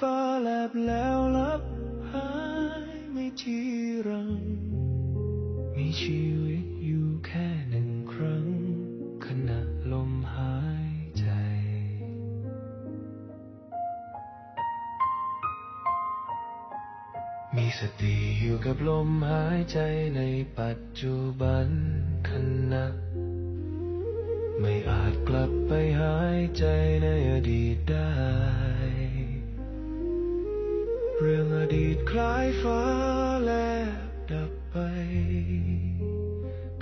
ฟ้าแลบแล้วลับหายไม่จีรัง มีชีวิตอยู่แค่หนึ่งครั้ง ขณะลมหายใจ มีสติอยู่กับลมหายใจในปัจจุบันขณะไม่อาจกลับไปหายใจในอดีตได้ ดีตคล้ายฟ้าแลบดับไป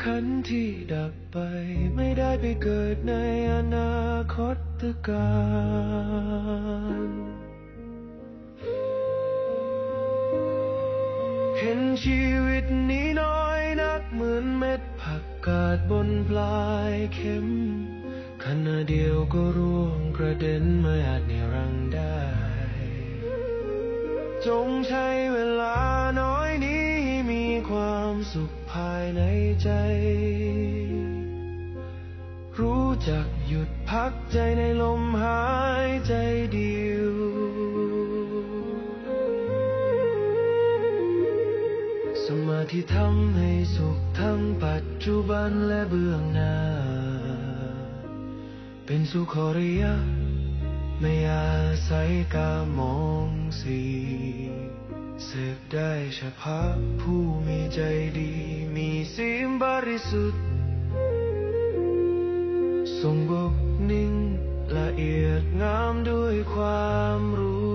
ขันธ์ที่ดับไปไม่ได้ไปเกิดในอนาคตการเห็นชีวิตนี้น้อยนักเหมือนเม็ดผักกาดบนปลายเข็มขณะเดียวก็ร่วงกระเด็นไม่อาจนิรังดร์ได้ จงใช้เวลาน้อยนี้มีความสุขภายในใจ รู้จักหยุดพักใจในลมหายใจเดียวสมาธิทำให้สุขทั้งปัจจุบันและเบื้องหน้า เป็นสุขอริยะ ไม่อาศัยกามองสีเสพได้เฉพาะผู้มีใจดี มีสีมบริสุทธิ์ทรงบกนิ่งละเอียดงามด้วยความรู้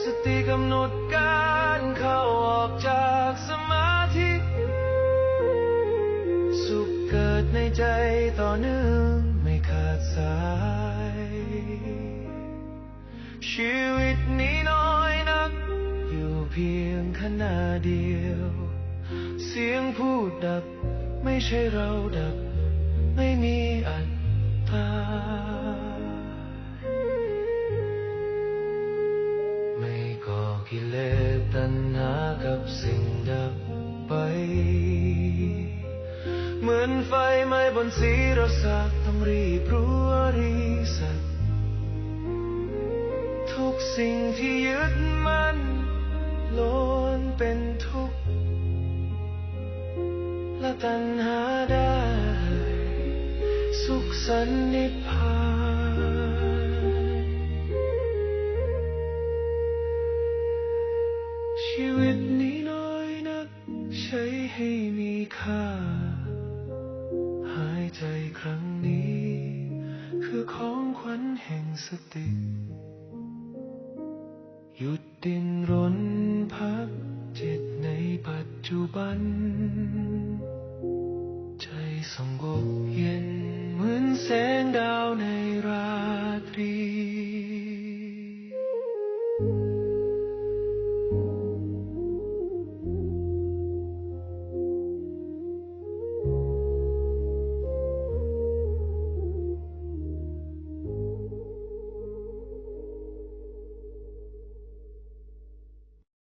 สติกำหนดการเข้าออกจากสมา ใจต่อเนื่องไม่ขาดสาย ชีวิตนี้น้อยนัก อยู่เพียงขณะเดียว เสียงพูดดับ ไม่ใช่เราดับ ไม่มีอัตตา นไฟไหม้บนสีรสักต้องรีบรู้ริสักทุกสิ่งที่ยึดมันล้วนเป็นทุกข์และตัณหาได้ สุขสันนิพพานชีวิตนี้น้อยนัก ใช้ให้มีค่า ใจครั้งนี้ คือของขวัญแห่งสติ หยุดดิ้นรนพักจิตในปัจจุบัน ใจสงบเย็นเหมือนแสงดา